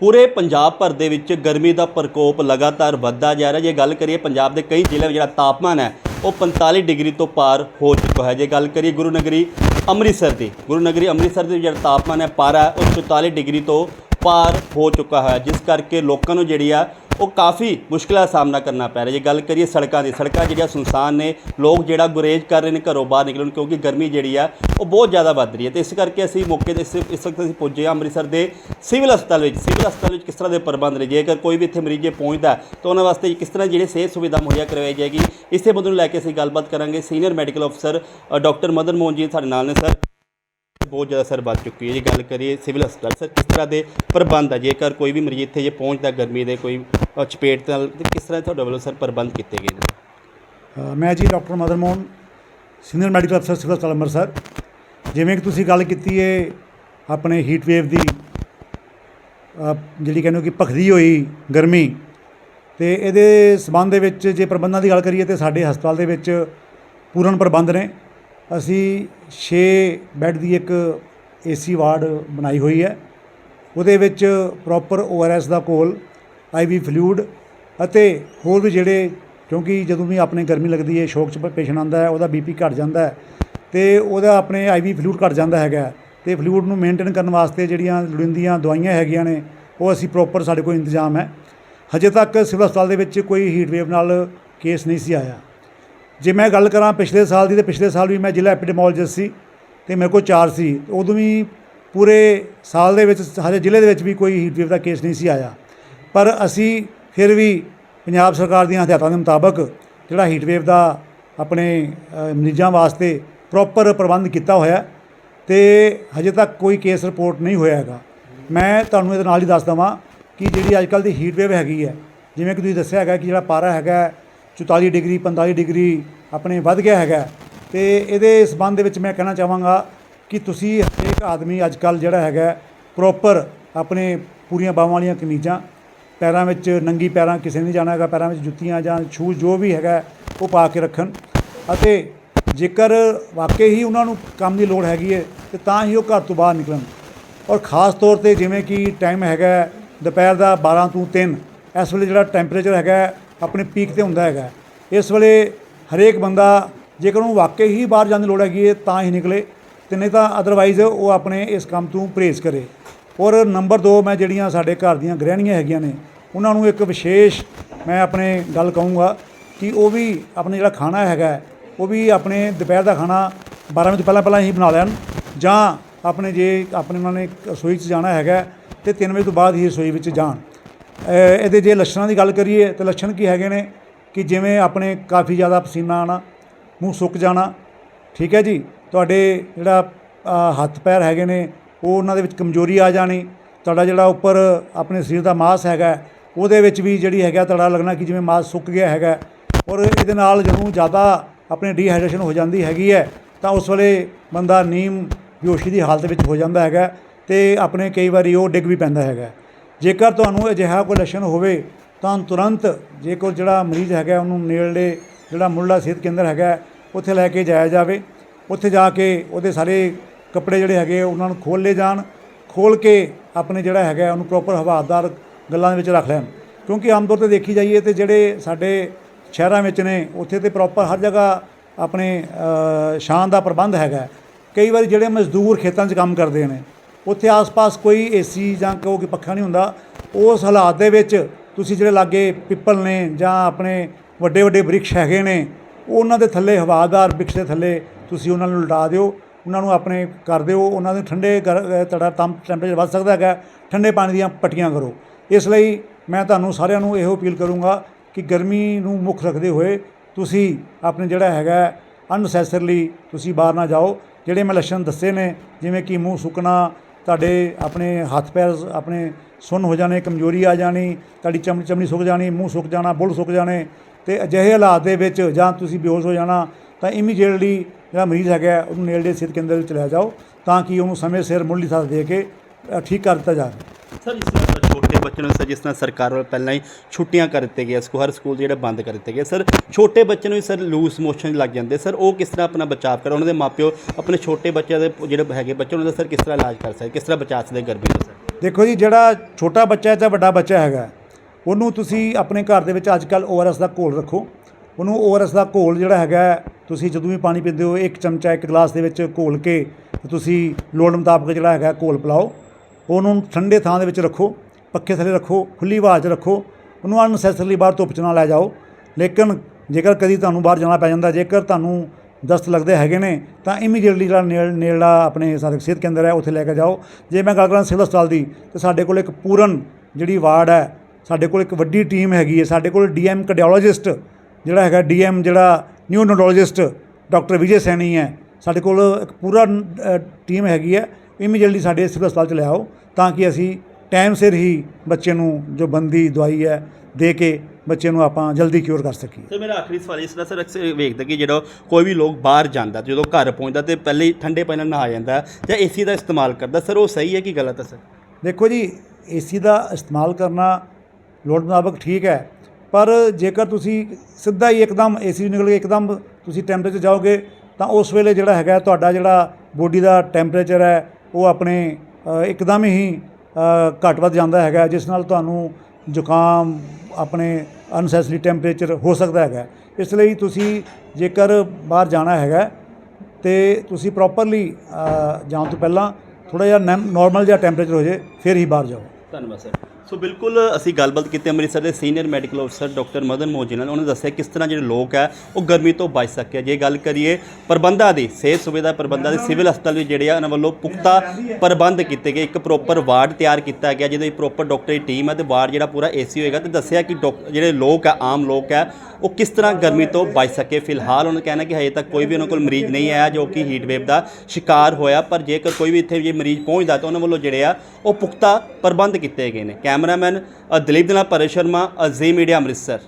ਪੂਰੇ ਪੰਜਾਬ ਭਰ ਦੇ ਵਿੱਚ ਗਰਮੀ ਦਾ ਪ੍ਰਕੋਪ ਲਗਾਤਾਰ ਵੱਧਦਾ ਜਾ ਰਿਹਾ। ਜੇ ਗੱਲ ਕਰੀਏ ਪੰਜਾਬ ਦੇ ਕਈ ਜ਼ਿਲ੍ਹਿਆਂ ਵਿੱਚ ਜਿਹੜਾ ਤਾਪਮਾਨ ਹੈ, ਉਹ 45 ਡਿਗਰੀ ਤੋਂ ਪਾਰ ਹੋ ਚੁੱਕਾ ਹੈ। ਜੇ ਗੱਲ ਕਰੀਏ ਗੁਰੂ ਨਗਰੀ ਅੰਮ੍ਰਿਤਸਰ ਦੀ, ਗੁਰੂ ਨਗਰੀ ਅੰਮ੍ਰਿਤਸਰ ਦੇ ਜਿਹੜਾ ਤਾਪਮਾਨ ਹੈ, ਪਾਰਾ ਹੈ, ਉਹ 44 ਡਿਗਰੀ ਤੋਂ ਪਾਰ ਹੋ ਚੁੱਕਾ ਹੈ। ਜਿਸ ਕਰਕੇ ਲੋਕਾਂ ਨੂੰ ਜਿਹੜੀ ਆ ਉਹ ਕਾਫੀ ਮੁਸ਼ਕਲਾਂ ਦਾ ਸਾਹਮਣਾ ਕਰਨਾ ਪੈ ਰਿਹਾ। ਜੇ ਗੱਲ ਕਰੀਏ ਸੜਕਾਂ ਦੀ, ਸੜਕਾਂ ਜਿਹੜੀਆਂ ਸੁਨਸਾਨ ਨੇ, ਲੋਕ ਜਿਹੜਾ ਗੁਰੇਜ਼ ਕਰ ਰਹੇ ਨੇ, ਘਰੋਂ ਬਾਹਰ ਨਿਕਲਣ ਕਿਉਂਕਿ ਗਰਮੀ ਜਿਹੜੀ ਆ, ਉਹ ਬਹੁਤ ਜ਼ਿਆਦਾ ਵੱਧ ਰਹੀ ਹੈ। ਤੇ ਇਸ ਕਰਕੇ ਅਸੀਂ ਮੌਕੇ ਤੇ ਇਸ ਵਕਤ ਅਸੀਂ ਪਹੁੰਚੇ ਹਾਂ ਅੰਮ੍ਰਿਤਸਰ ਦੇ ਸਿਵਲ ਹਸਪਤਾਲ ਵਿੱਚ। ਸਿਵਲ ਹਸਪਤਾਲ ਵਿੱਚ ਕਿਸ ਤਰ੍ਹਾਂ ਦੇ ਪ੍ਰਬੰਧ ਨੇ? ਜੇਕਰ ਕੋਈ ਵੀ ਇੱਥੇ ਮਰੀਜ਼ ਪਹੁੰਚਦਾ, ਤਾਂ ਉਹਨਾਂ ਵਾਸਤੇ ਕਿਸ ਤਰ੍ਹਾਂ ਜਿਹੜੇ ਸਿਹਤ ਸੁਵਿਧਾ ਮੁਹੱਈਆ ਕਰਵਾਈ ਜਾਏਗੀ? ਇਸੇ ਬੰਦ ਨੂੰ ਲੈ ਕੇ ਅਸੀਂ ਗੱਲਬਾਤ ਕਰਾਂਗੇ। ਸੀਨੀਅਰ ਮੈਡੀਕਲ ਅਫਸਰ ਡਾਕਟਰ ਮਦਨ ਮੋਹਨ ਜੀ ਸਾਡੇ ਨਾਲ ਨੇ, ਸਰ। ਬਹੁਤ ਜ਼ਿਆਦਾ ਸਰ ਵੱਧ ਚੁੱਕੀ ਹੈ। ਜੇ ਗੱਲ ਕਰੀਏ ਸਿਵਲ ਹਸਪਤਾਲ, ਸਰ, ਕਿਸ ਤਰ੍ਹਾਂ ਦੇ ਪ੍ਰਬੰਧ ਆ? ਜੇਕਰ ਕੋਈ ਵੀ ਮਰੀਜ਼ ਇੱਥੇ ਜੇ ਪਹੁੰਚਦਾ ਗਰਮੀ ਦੇ ਕੋਈ ਚਪੇਟ ਨਾਲ, ਤੇ ਕਿਸ ਤਰ੍ਹਾਂ ਤੁਹਾਡੇ ਵੱਲੋਂ, ਸਰ, ਪ੍ਰਬੰਧ ਕੀਤੇ ਗਏ ਨੇ? ਮੈਂ ਜੀ doctor Madan Mohan, senior medical ਅਫਸਰ ਸਿਵਲ ਹਸਪਤਾਲ ਅੰਮ੍ਰਿਤਸਰ। ਜਿਵੇਂ ਕਿ ਤੁਸੀਂ ਗੱਲ ਕੀਤੀ ਹੈ ਆਪਣੇ ਹੀਟ ਵੇਵ ਦੀ ਜਿਹੜੀ ਕਹਿੰਦੇ ਹੋ ਕਿ ਭਖਦੀ ਹੋਈ ਗਰਮੀ, ਤੇ ਇਹਦੇ ਸਬੰਧ ਦੇ ਵਿੱਚ ਜੇ ਪ੍ਰਬੰਧਾਂ ਦੀ ਗੱਲ ਕਰੀਏ, ਤੇ ਸਾਡੇ ਹਸਪਤਾਲ ਦੇ ਵਿੱਚ ਪੂਰਨ ਪ੍ਰਬੰਧ ਨੇ। ਅਸੀਂ 6 ਬੈੱਡ ਦੀ ਇੱਕ ਏਸੀ ਵਾਰਡ ਬਣਾਈ ਹੋਈ ਹੈ। ਉਹਦੇ ਵਿੱਚ ਪ੍ਰੋਪਰ ਓਆਰਐਸ ਦਾ ਘੋਲ ਆਈਵੀ ਫਲੂਇਡ ਅਤੇ ਹੋਰ ਵੀ ਜਿਹੜੇ, ਕਿਉਂਕਿ ਜਦੋਂ ਵੀ ਆਪਣੇ ਗਰਮੀ ਲੱਗਦੀ ਹੈ, ਸ਼ੌਕ 'ਚ ਪੇਸ਼ੈਂਟ ਆਉਂਦਾ ਹੈ, ਉਹਦਾ ਬੀਪੀ ਘਟ ਜਾਂਦਾ ਹੈ ਤੇ ਉਹਦਾ ਆਪਣੇ ਆਈਵੀ ਫਲੂਇਡ ਘਟ ਜਾਂਦਾ ਹੈਗਾ ਤੇ ਫਲੂਇਡ ਨੂੰ ਮੇਨਟੇਨ ਕਰਨ ਵਾਸਤੇ ਜਿਹੜੀਆਂ ਲੋੜੀਂਦੀਆਂ ਦਵਾਈਆਂ ਹੈਗੀਆਂ ਨੇ, ਉਹ ਅਸੀਂ ਪ੍ਰੋਪਰ ਸਾਡੇ ਕੋਲ ਇੰਤਜ਼ਾਮ ਹੈ। ਹਜੇ ਤੱਕ ਸਿਵਲ ਹਸਪਤਾਲ ਦੇ ਵਿੱਚ ਕੋਈ ਹੀਟ ਵੇਵ ਨਾਲ ਕੇਸ ਨਹੀਂ ਸੀ ਆਇਆ। ਜੇ ਮੈਂ ਗੱਲ ਕਰਾਂ ਪਿਛਲੇ ਸਾਲ ਦੀ, ਤੇ ਪਿਛਲੇ ਸਾਲ ਵੀ ਮੈਂ ਜ਼ਿਲ੍ਹਾ ਐਪੀਡੈਮੋਲੋਜਿਸਟ ਸੀ ਤੇ ਮੇਰੇ ਕੋਲ ਚਾਰ ਸੀ। ਉਦੋਂ ਵੀ ਪੂਰੇ ਸਾਲ ਦੇ ਵਿੱਚ ਹਜੇ ਜ਼ਿਲ੍ਹੇ ਦੇ ਵਿੱਚ ਵੀ ਕੋਈ ਹੀਟ ਵੇਵ ਦਾ ਕੇਸ ਨਹੀਂ ਸੀ ਆਇਆ। ਪਰ ਅਸੀਂ ਫਿਰ ਵੀ ਪੰਜਾਬ ਸਰਕਾਰ ਦੀਆਂ ਹਦਾਇਤਾਂ ਦੇ ਮੁਤਾਬਕ ਜਿਹੜਾ ਹੀਟ ਵੇਵ ਦਾ ਆਪਣੇ ਮਰੀਜ਼ਾਂ ਵਾਸਤੇ ਪ੍ਰੋਪਰ ਪ੍ਰਬੰਧ ਕੀਤਾ ਹੋਇਆ ਤੇ ਹਜੇ ਤੱਕ ਕੋਈ ਕੇਸ ਰਿਪੋਰਟ ਨਹੀਂ ਹੋਇਆ ਹੈਗਾ। ਮੈਂ ਤੁਹਾਨੂੰ ਇਹਦੇ ਨਾਲ ਹੀ ਦੱਸ ਦਵਾਂ ਕਿ ਜਿਹੜੀ ਅੱਜ ਕੱਲ੍ਹ ਦੀ ਹੀਟ ਵੇਵ ਹੈਗੀ ਹੈ, ਜਿਵੇਂ ਕਿ ਤੁਸੀਂ ਦੱਸਿਆ ਹੈਗਾ ਕਿ ਜਿਹੜਾ ਪਾਰਾ ਹੈਗਾ 44 ਡਿਗਰੀ 45 ਡਿਗਰੀ ਆਪਣੇ ਵੱਧ ਗਿਆ ਹੈਗਾ। ਤੇ ਇਹਦੇ ਸਬੰਧ ਦੇ ਵਿੱਚ ਮੈਂ ਕਹਿਣਾ ਚਾਹਾਂਗਾ ਕਿ ਤੁਸੀਂ ਹਰੇਕ ਆਦਮੀ ਅੱਜ ਕੱਲ੍ਹ ਜਿਹੜਾ ਹੈਗਾ ਪ੍ਰੋਪਰ ਆਪਣੇ ਪੂਰੀਆਂ ਬਾਹਾਂ ਵਾਲੀਆਂ ਕਮੀਜ਼ਾਂ, ਪੈਰਾਂ ਵਿੱਚ ਨੰਗੀ ਪੈਰਾਂ ਕਿਸੇ ਨਹੀਂ ਜਾਣਾ ਹੈਗਾ, ਪੈਰਾਂ ਵਿੱਚ ਜੁੱਤੀਆਂ ਜਾਂ ਸ਼ੂਜ਼ ਜੋ ਵੀ ਹੈਗਾ ਉਹ ਪਾ ਕੇ ਰੱਖਣ। ਅਤੇ ਜੇਕਰ ਵਾਕਈ ਹੀ ਉਹਨਾਂ ਨੂੰ ਕੰਮ ਦੀ ਲੋੜ ਹੈਗੀ ਹੈ, ਤੇ ਤਾਂ ਹੀ ਉਹ ਘਰ ਤੋਂ ਬਾਹਰ ਨਿਕਲਣ। ਔਰ ਖਾਸ ਤੌਰ ਤੇ ਜਿਵੇਂ ਕਿ ਟਾਈਮ ਹੈਗਾ ਦੁਪਹਿਰ ਦਾ 12 ਤੋਂ 3 ਇਸ ਵੇਲੇ ਜਿਹੜਾ ਟੈਂਪਰੇਚਰ ਹੈਗਾ ਆਪਣੇ ਪੀਕ ਤੇ ਹੁੰਦਾ ਹੈਗਾ। ਇਸ ਵੇਲੇ ਹਰੇਕ ਬੰਦਾ ਜੇਕਰ ਉਹਨੂੰ ਵਾਕਈ ਹੀ ਬਾਹਰ ਜਾਣ ਦੀ ਲੋੜ ਹੈਗੀ ਹੈ, ਤਾਂ ਹੀ ਨਿਕਲੇ ਤੇ ਨਹੀਂ ਤਾਂ ਅਦਰਵਾਈਜ਼ ਉਹ ਆਪਣੇ ਇਸ ਕੰਮ ਤੋਂ ਪਰਹੇਜ਼ ਕਰੇ। ਔਰ ਨੰਬਰ 2 ਮੈਂ ਜਿਹੜੀਆਂ ਸਾਡੇ ਘਰ ਦੀਆਂ ਗ੍ਰਹਿਣੀਆਂ ਹੈਗੀਆਂ ਨੇ, ਉਹਨਾਂ ਨੂੰ ਇੱਕ ਵਿਸ਼ੇਸ਼ ਮੈਂ ਆਪਣੇ ਗੱਲ ਕਹੂੰਗਾ ਕਿ ਉਹ ਵੀ ਆਪਣੇ ਜਿਹੜਾ ਖਾਣਾ ਹੈਗਾ, ਉਹ ਵੀ ਆਪਣੇ ਦੁਪਹਿਰ ਦਾ ਖਾਣਾ 12 ਵਜੇ ਤੋਂ ਪਹਿਲਾਂ ਪਹਿਲਾਂ ਹੀ ਬਣਾ ਲੈਣ ਜਾਂ ਆਪਣੇ ਜੇ ਆਪਣੇ ਉਹਨਾਂ ਨੇ ਰਸੋਈ 'ਚ ਜਾਣਾ ਹੈਗਾ ਤੇ 3 ਵਜੇ ਤੋਂ ਬਾਅਦ ਹੀ ਰਸੋਈ ਵਿੱਚ ਜਾਣ। ਇਹਦੇ ਜੇ ਲੱਛਣਾਂ ਦੀ ਗੱਲ ਕਰੀਏ ਤਾਂ ਲੱਛਣ ਕੀ ਹੈਗੇ ਨੇ ਕਿ ਜਿਵੇਂ ਆਪਣੇ ਕਾਫੀ ਜ਼ਿਆਦਾ ਪਸੀਨਾ ਆਉਣਾ, ਮੂੰਹ ਸੁੱਕ ਜਾਣਾ, ਠੀਕ ਹੈ ਜੀ? ਤੁਹਾਡੇ ਜਿਹੜਾ ਹੱਥ ਪੈਰ ਹੈਗੇ ਨੇ, ਉਹ ਉਹਨਾਂ ਦੇ ਵਿੱਚ ਕਮਜ਼ੋਰੀ ਆ ਜਾਣੀ, ਤੁਹਾਡਾ ਜਿਹੜਾ ਉੱਪਰ ਆਪਣੇ ਸਰੀਰ ਦਾ ਮਾਸ ਹੈਗਾ, ਉਹਦੇ ਵਿੱਚ ਵੀ ਜਿਹੜੀ ਹੈਗਾ ਤੁਹਾਡਾ ਲੱਗਣਾ ਕਿ ਜਿਵੇਂ ਮਾਸ ਸੁੱਕ ਗਿਆ ਹੈਗਾ, ਔਰ ਇਹਦੇ ਨਾਲ ਜਦੋਂ ਜ਼ਿਆਦਾ ਆਪਣੇ ਡੀਹਾਈਡਰੇਸ਼ਨ ਹੋ ਜਾਂਦੀ ਹੈਗੀ ਹੈ, ਤਾਂ ਉਸ ਵੇਲੇ ਬੰਦਾ ਨੀਮ ਬੇਹੋਸ਼ੀ ਦੀ ਹਾਲਤ ਵਿੱਚ ਹੋ ਜਾਂਦਾ ਹੈਗਾ ਤੇ ਆਪਣੇ ਕਈ ਵਾਰੀ ਉਹ ਡਿੱਗ ਵੀ ਪੈਂਦਾ ਹੈਗਾ। ਜੇਕਰ ਤੁਹਾਨੂੰ ਅਜਿਹਾ ਕੋਈ ਲੱਛਣ ਹੋਵੇ, ਤਾਂ ਤੁਰੰਤ ਜੇਕਰ ਜਿਹੜਾ ਮਰੀਜ਼ ਹੈਗਾ, ਉਹਨੂੰ ਨੇੜਲੇ ਜਿਹੜਾ ਮੁੱਢਲਾ ਸਿਹਤ ਕੇਂਦਰ ਹੈਗਾ, ਉੱਥੇ ਲੈ ਕੇ ਜਾਇਆ ਜਾਵੇ। ਉੱਥੇ ਜਾ ਕੇ ਉਹਦੇ ਸਾਰੇ ਕੱਪੜੇ ਜਿਹੜੇ ਹੈਗੇ, ਉਹਨਾਂ ਨੂੰ ਖੋਲ੍ਹ ਲਏ ਜਾਣ ਖੋਲ ਕੇ ਆਪਣੇ ਜਿਹੜਾ ਹੈਗਾ, ਉਹਨੂੰ ਪ੍ਰੋਪਰ ਹਵਾਦਾਰ ਗੱਲਾਂ ਦੇ ਵਿੱਚ ਰੱਖ ਲੈਣ। ਕਿਉਂਕਿ ਆਮ ਤੌਰ ਤੇ ਦੇਖੀ ਜਾਈਏ ਤੇ ਜਿਹੜੇ ਸਾਡੇ ਸ਼ਹਿਰਾਂ ਵਿੱਚ ਨੇ, ਉੱਥੇ ਤੇ ਪ੍ਰੋਪਰ ਹਰ ਜਗ੍ਹਾ ਆਪਣੇ ਸ਼ਾਨ ਦਾ ਪ੍ਰਬੰਧ ਹੈਗਾ। ਕਈ ਵਾਰੀ ਜਿਹੜੇ ਮਜ਼ਦੂਰ ਖੇਤਾਂ 'ਚ ਕੰਮ ਕਰਦੇ ਨੇ ਉੱਥੇ ਆਸ-ਪਾਸ ਕੋਈ ਏਸੀ ਜਾਂ ਕੋਈ ਪੱਖਾ ਨਹੀਂ ਹੁੰਦਾ। ਉਸ ਹਾਲਾਤ ਦੇ ਵਿੱਚ ਤੁਸੀਂ ਜਿਹੜੇ ਲਾਗੇ ਪਿੱਪਲ ਨੇ ਜਾਂ ਆਪਣੇ ਵੱਡੇ ਵੱਡੇ ਬ੍ਰਿਕਸ਼ ਹੈਗੇ ਨੇ ਉਹਨਾਂ ਦੇ ਥੱਲੇ ਹਵਾਦਾਰ ਬ੍ਰਿਕਸ਼ ਦੇ ਥੱਲੇ ਤੁਸੀਂ ਉਹਨਾਂ ਨੂੰ ਲਟਾ ਦਿਓ ਉਹਨਾਂ ਨੂੰ ਆਪਣੇ ਕਰ ਦਿਓ ਉਹਨਾਂ ਦੇ ਠੰਡੇ ਕਰ- ਅ, ਤੁਹਾਡਾ ਟੈਂਪਰੇਚਰ ਵੱਧ ਸਕਦਾ ਹੈਗਾ ਠੰਡੇ ਪਾਣੀ ਦੀਆਂ ਪੱਟੀਆਂ ਕਰੋ। ਇਸ ਲਈ ਮੈਂ ਤੁਹਾਨੂੰ ਸਾਰਿਆਂ ਨੂੰ ਇਹੋ ਅਪੀਲ ਕਰੂੰਗਾ ਕਿ ਗਰਮੀ ਨੂੰ ਮੁੱਖ ਰੱਖਦੇ ਹੋਏ ਤੁਸੀਂ ਆਪਣੇ ਜਿਹੜਾ ਹੈਗਾ ਅਨਸੈਸਰਲੀ ਤੁਸੀਂ ਬਾਹਰ ਨਾ ਜਾਓ। ਜਿਹੜੇ ਮੈਂ ਲੱਛਣ ਦੱਸੇ ਨੇ ਜਿਵੇਂ ਕਿ ਮੂੰਹ ਸੁੱਕਣਾ ਤੁਹਾਡੇ ਆਪਣੇ ਹੱਥ ਪੈਰ ਆਪਣੇ ਸੁੰਨ ਹੋ ਜਾਣੇ, ਕਮਜ਼ੋਰੀ ਆ ਜਾਣੀ, ਤੁਹਾਡੀ ਚਮੜੀ ਚਮੜੀ ਸੁੱਕ ਜਾਣੀ, ਮੂੰਹ ਸੁੱਕ ਜਾਣਾ ਬੁੱਲ ਸੁੱਕ ਜਾਣੇ ਤੇ ਅਜਿਹੇ ਹਾਲਾਤ ਦੇ ਵਿੱਚ ਜਾਂ ਤੁਸੀਂ ਬੇਹੋਸ਼ ਹੋ ਜਾਣਾ, ਤਾਂ ਇਮੀਡੀਏਟਲੀ ਜਿਹੜਾ ਮਰੀਜ਼ ਹੈਗਾ ਉਹਨੂੰ ਨੇੜਲੇ ਸਿਹਤ ਕੇਂਦਰ ਵਿੱਚ ਲੈ ਜਾਓ ਤਾਂ ਕਿ ਉਹਨੂੰ ਸਮੇਂ ਸਿਰ ਮੁੱਢਲੀ ਸਾਥ ਦੇ ਕੇ ਠੀਕ ਕਰ ਦਿੱਤਾ ਜਾਵੇ। ਸਰ, ਇਸ ਬੱਚਿਆਂ ਨੂੰ ਸਰ ਜਿਸ ਤਰ੍ਹਾਂ ਸਰਕਾਰ ਵੱਲੋਂ ਪਹਿਲਾਂ ਹੀ ਛੁੱਟੀਆਂ ਕਰ ਦਿੱਤੇ ਗਏ ਸਕੂ, ਹਰ ਸਕੂਲ ਜਿਹੜੇ ਬੰਦ ਕਰ ਦਿੱਤੇ ਗਏ। ਸਰ, ਛੋਟੇ ਬੱਚੇ ਨੂੰ ਵੀ ਸਰ ਲੂਸ ਮੋਸ਼ਨ ਲੱਗ ਜਾਂਦੇ। ਸਰ, ਉਹ ਕਿਸ ਤਰ੍ਹਾਂ ਆਪਣਾ ਬਚਾਅ ਕਰ ਉਹਨਾਂ ਦੇ ਮਾਪਿਓ, ਆਪਣੇ ਛੋਟੇ ਬੱਚਿਆਂ ਦੇ ਜਿਹੜੇ ਹੈਗੇ ਬੱਚੇ, ਉਹਨਾਂ ਦਾ ਸਰ ਕਿਸ ਤਰ੍ਹਾਂ ਇਲਾਜ ਕਰ ਸਕਦੇ? ਕਿਸ ਤਰ੍ਹਾਂ ਬਚਾ ਸਕਦੇ ਗਰਮੀ ਤੋਂ ਸਰ? ਦੇਖੋ ਜੀ, ਜਿਹੜਾ ਛੋਟਾ ਬੱਚਾ ਹੈ ਜਾਂ ਵੱਡਾ ਬੱਚਾ ਹੈਗਾ, ਉਹਨੂੰ ਤੁਸੀਂ ਆਪਣੇ ਘਰ ਦੇ ਵਿੱਚ ਅੱਜ ਕੱਲ ORS ਦਾ ਘੋਲ ਰੱਖੋ। ਉਹਨੂੰ ORS ਦਾ ਘੋਲ ਜਿਹੜਾ ਹੈਗਾ, ਤੁਸੀਂ ਜਦੋਂ ਵੀ ਪਾਣੀ ਪੀਂਦੇ ਹੋ, ਇੱਕ ਚਮਚਾ, ਇੱਕ ਗਲਾਸ ਦੇ ਵਿੱਚ ਘੋਲ ਕੇ ਤੁਸੀਂ ਲੋੜ ਮੁਤਾਬਕ ਜਿਹੜਾ ਹੈਗਾ ਘੋਲ ਪਿਲਾਓ। ਉਹਨੂੰ ਠੰਡੇ ਥਾਂ ਦੇ ਵਿੱਚ ਰੱਖੋ। ਪੱਖੇ ਥੱਲੇ ਰੱਖੋ ਖੁੱਲੀ ਹਵਾ 'ਚ ਰੱਖੋ, ਉਹਨੂੰ ਅਨਸੈਸਰਲੀ ਬਾਹਰ ਧੁੱਪ 'ਚ ਨਾ ਲੈ ਜਾਓ। ਲੇਕਿਨ ਜੇਕਰ ਕਦੀ ਤੁਹਾਨੂੰ ਬਾਹਰ ਜਾਣਾ ਪੈ ਜਾਂਦਾ, ਜੇਕਰ ਤੁਹਾਨੂੰ ਦਸਤ ਲੱਗਦੇ ਹੈਗੇ ਨੇ, ਤਾਂ ਇਮੀਡੀਏਟਲੀ ਜਿਹੜਾ ਨੇੜ ਨੇੜਲਾ ਆਪਣੇ ਸਾਰੇ ਸਿਹਤ ਕੇਂਦਰ ਹੈ, ਉੱਥੇ ਲੈ ਕੇ ਜਾਓ। ਜੇ ਮੈਂ ਗੱਲ ਕਰਾਂ ਸਿਵਲ ਹਸਪਤਾਲ ਦੀ, ਤੇ ਸਾਡੇ ਕੋਲ ਇੱਕ ਪੂਰਨ ਜਿਹੜੀ ਵਾਰਡ ਹੈ, ਸਾਡੇ ਕੋਲ ਇੱਕ ਵੱਡੀ ਟੀਮ ਹੈਗੀ ਹੈ। ਸਾਡੇ ਕੋਲ ਡੀਐਮ ਕਾਰਡੀਓਲੋਜਿਸਟ ਜਿਹੜਾ ਹੈਗਾ, ਡੀਐਮ ਜਿਹੜਾ ਨਿਊਰੋਲੋਜਿਸਟ ਡਾਕਟਰ ਵਿਜੇ ਸੈਣੀ ਹੈ। ਸਾਡੇ ਕੋਲ ਇੱਕ ਪੂਰਾ ਟੀਮ ਹੈਗੀ ਹੈ। ਇਮੀਡੀਏਟਲੀ ਸਾਡੇ ਸਿਵਲ ਹਸਪਤਾਲ ਚ ਲਿਆਓ ਤਾਂ ਕਿ ਅਸੀਂ ਟਾਈਮ ਸਿਰ ਹੀ ਬੱਚੇ ਨੂੰ ਜੋ ਬੰਦੀ ਦਵਾਈ ਹੈ ਦੇ ਕੇ ਬੱਚੇ ਨੂੰ ਆਪਾਂ ਜਲਦੀ ਕਿਉਰ ਕਰ ਸਕੀਏ। ਸਰ ਮੇਰਾ ਆਖਰੀ ਸਵਾਲ ਇਸ ਦਾ ਸਰ ਅਕਸਰ ਵੇਖਦਾ ਕਿ ਜਦੋਂ ਕੋਈ ਵੀ ਲੋਕ ਬਾਹਰ ਜਾਂਦਾ ਤੇ ਜਦੋਂ ਘਰ ਪਹੁੰਚਦਾ ਤੇ ਪਹਿਲੇ ਠੰਡੇ ਪਾਣੀ ਨਾਲ ਨਹਾ ਜਾਂਦਾ ਜਾਂ ਏਸੀ ਦਾ ਇਸਤੇਮਾਲ ਕਰਦਾ ਸਰ ਉਹ ਸਹੀ ਹੈ ਕਿ ਗਲਤ ਹੈ ਸਰ? ਦੇਖੋ ਜੀ ਏਸੀ ਦਾ ਇਸਤੇਮਾਲ ਕਰਨਾ ਲੋੜ ਮੁਤਾਬਕ ਠੀਕ ਹੈ ਪਰ ਜੇਕਰ ਤੁਸੀਂ ਸਿੱਧਾ ਹੀ ਇੱਕਦਮ ਏਸੀ ਨਿਕਲ ਕੇ ਇੱਕਦਮ ਤੁਸੀਂ ਟੈਂਪਰੇਚਰ ਜਾਓਗੇ ਤਾਂ ਉਸ ਵੇਲੇ ਜਿਹੜਾ ਹੈਗਾ ਤੁਹਾਡਾ ਜਿਹੜਾ ਬੋਡੀ ਦਾ ਟੈਂਪਰੇਚਰ ਹੈ ਉਹ ਆਪਣੇ ਇੱਕਦਮ ਹੀ ਘੱਟ ਵੱਧ ਜਾਂਦਾ ਹੈਗਾ, ਜਿਸ ਨਾਲ ਤੁਹਾਨੂੰ ਜ਼ੁਕਾਮ ਆਪਣੇ ਅਨਸੈਸਰੀ ਟੈਂਪਰੇਚਰ ਹੋ ਸਕਦਾ ਹੈਗਾ। ਇਸ ਲਈ ਤੁਸੀਂ ਜੇਕਰ ਬਾਹਰ ਜਾਣਾ ਹੈਗਾ ਤੇ ਤੁਸੀਂ ਪ੍ਰੋਪਰਲੀ ਜਾਣ ਤੋਂ ਪਹਿਲਾਂ ਥੋੜਾ ਜਿਹਾ ਨਾਰਮਲ ਜਿਹਾ ਟੈਂਪਰੇਚਰ ਹੋ ਜੇ ਫਿਰ ਹੀ ਬਾਹਰ ਜਾਓ। ਧੰਨਵਾਦ ਸਰ ਸੋ ਬਿਲਕੁਲ ਅਸੀਂ ਗੱਲਬਾਤ ਕੀਤੀ ਅੰਮ੍ਰਿਤਸਰ ਦੇ ਸੀਨੀਅਰ ਮੈਡੀਕਲ ਅਫਸਰ ਡਾਕਟਰ ਮਦਨ ਮੋਹਨ ਜੀ ਨਾਲ। ਨੇ ਦੱਸਿਆ ਕਿਸ ਤਰ੍ਹਾਂ ਜਿਹੜੇ ਲੋਕ ਹੈ ਉਹ ਗਰਮੀ ਤੋਂ ਬਚ ਸਕੇ। ਜੇ ਗੱਲ ਕਰੀਏ ਪ੍ਰਬੰਧਾਂ ਦੀ, ਸਿਹਤ ਸੁਵਿਧਾ ਪ੍ਰਬੰਧਾਂ ਦੇ, ਸਿਵਲ ਹਸਪਤਾਲ ਵੀ ਜਿਹੜੇ ਆ, ਉਹਨਾਂ ਵੱਲੋਂ ਪੁਖਤਾ ਪ੍ਰਬੰਧ ਕੀਤੇ ਗਏ। ਇੱਕ ਪ੍ਰੋਪਰ ਵਾਰਡ ਤਿਆਰ ਕੀਤਾ ਗਿਆ, ਜਿਹਦੇ ਵਿੱਚ ਪ੍ਰੋਪਰ ਡਾਕਟਰੀ ਟੀਮ ਹੈ ਤੇ ਵਾਰਡ ਜਿਹੜਾ ਪੂਰਾ ਏਸੀ ਹੋਏਗਾ ਤੇ ਦੱਸਿਆ ਕਿ ਡਾਕ- ਜਿਹੜੇ ਲੋਕ ਆ, ਆਮ ਲੋਕ ਹੈ ਉਹ ਕਿਸ ਤਰ੍ਹਾਂ ਗਰਮੀ ਤੋਂ ਬਚ ਸਕੇ। ਫਿਲਹਾਲ ਉਹਨਾਂ ਕਹਿਣਾ ਕਿ ਹਜੇ ਤੱਕ ਕੋਈ ਵੀ ਉਹਨਾਂ ਕੋਲ ਮਰੀਜ਼ ਨਹੀਂ ਆਇਆ, ਜੋ ਕਿ ਹੀਟ ਵੇਵ ਦਾ ਸ਼ਿਕਾਰ ਹੋਇਆ। ਪਰ ਜੇਕਰ ਕੋਈ ਵੀ ਇੱਥੇ ਜੇ ਮਰੀਜ਼ ਪਹੁੰਚਦਾ, ਤਾਂ ਉਹਨਾਂ ਵੱਲੋਂ ਜਿਹੜੇ ਆ, ਉਹ ਪੁਖਤਾ ਪ੍ਰਬੰਧ ਕੀਤੇ ਗਏ ਨੇ। ਕੈਮਰਾਮੈਨ ਅ, ਦਲੀਪ ਦੇ ਨਾਲ ਪਰੇ ਸ਼ਰਮਾ ਅਜ਼ੀ ਮੀਡੀਆ ਅੰਮ੍ਰਿਤਸਰ